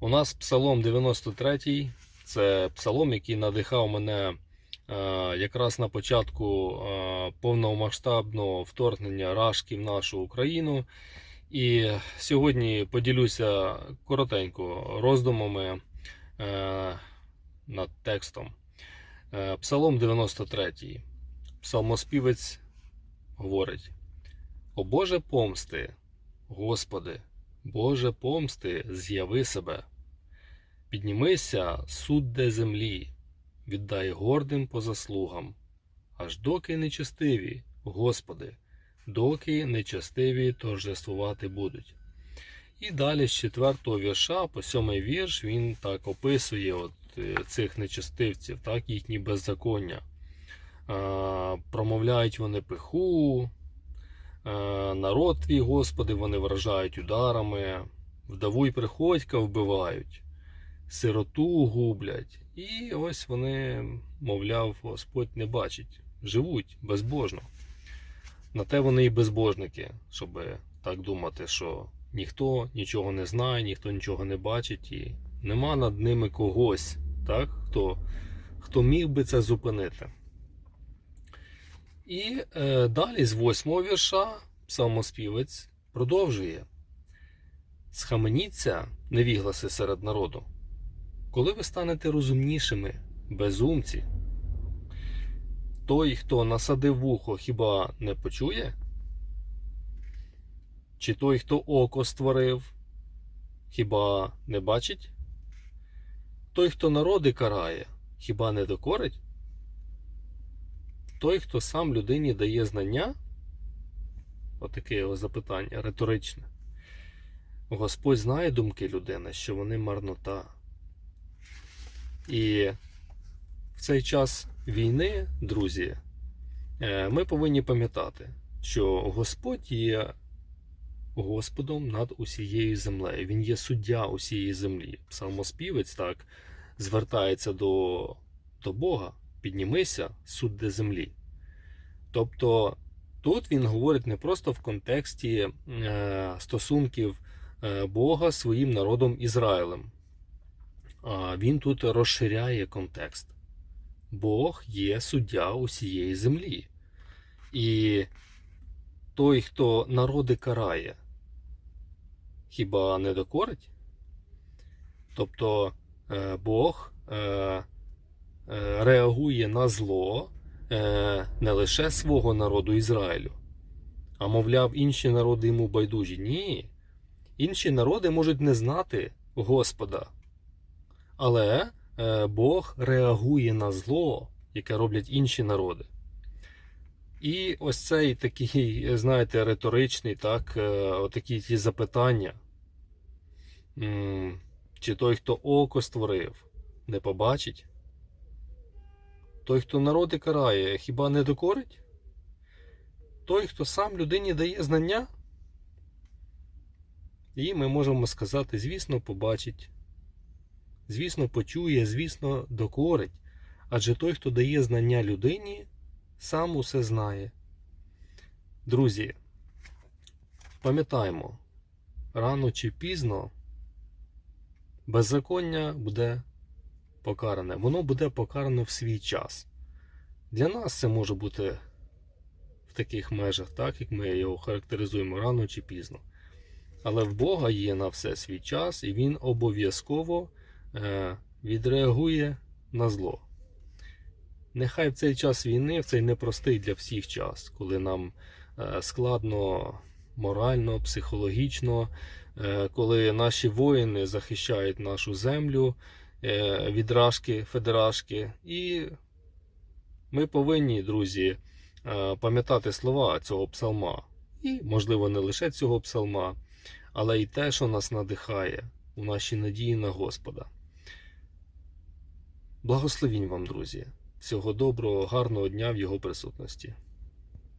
У нас псалом 93, це псалом, який надихав мене е, якраз на початку е, повномасштабного вторгнення Рашки в нашу Україну. І сьогодні поділюся коротенько роздумами е, над текстом. Псалом 93. Псалмоспівець говорить: О Боже помсти, Господи, Боже помсти, з'яви себе. Піднімися, судде землі, віддай гордим по заслугам, аж доки нечестиві, Господи, доки нечестиві торжествувати будуть. І далі з 4 вірша по 7 вірш він так описує от, е, цих нечестивців, так, їхні беззаконня. Промовляють вони пиху, народ твій, Господи, вони вражають ударами, вдову й приходька вбивають, сироту гублять. І ось вони, мовляв, Господь не бачить, живуть безбожно. На те вони і безбожники, щоб так думати, що ніхто нічого не знає, ніхто нічого не бачить, і нема над ними когось, так, хто, хто міг би це зупинити. І е, далі з восьмого вірша псалмоспівець продовжує: Схаменіться, невігласи серед народу, коли ви станете розумнішими, безумці. Той, хто насадив вухо, хіба не почує? Чи той, хто око створив, хіба не бачить? Той, хто народи карає, хіба не докорить? Той, хто сам людині дає знання? Отаке його запитання риторичне. Господь знає думки людини, що вони марнота. І в цей час війни, друзі, е, ми повинні пам'ятати, що Господь є Господом над усією землею. Він є суддя усієї землі. Псалмоспівець так звертається до, до Бога. Піднімися, судде землі. Тобто тут він говорить не просто в контексті е, стосунків е, Бога своїм народом Ізраїлем. Він тут розширяє контекст. Бог є суддя усієї землі. І той, хто народи карає, хіба не докорить? Тобто е, Бог реагує на зло е, не лише свого народу Ізраїлю, а мовляв, інші народи йому байдужі. Ні. Інші народи можуть не знати Господа. Але е, Бог реагує на зло, яке роблять інші народи. І ось цей такий, знаєте, риторичний, так, е, отакі ті запитання. Чи той, хто око створив, не побачить? Той, хто народи карає, хіба не докорить? Той, хто сам людині дає знання? І ми можемо сказати, звісно, побачить. Звісно, почує, звісно, докорить. Адже той, хто дає знання людині, сам усе знає. Друзі, пам'ятаємо, рано чи пізно беззаконня буде покаране. Воно буде покаране в свій час. Для нас це може бути в таких межах, так як ми його характеризуємо рано чи пізно. Але в Бога є на все свій час, і Він обов'язково е, відреагує на зло. Нехай в цей час війни, в цей непростий для всіх час, коли нам е, складно морально, психологічно, е, коли наші воїни захищають нашу землю е, від федерашки. І ми повинні, друзі, е, пам'ятати слова цього псалма. І, можливо, не лише цього псалма, але й те, що нас надихає у нашій надії на Господа. Благословінь вам, друзі! Всього доброго, гарного дня в Його присутності.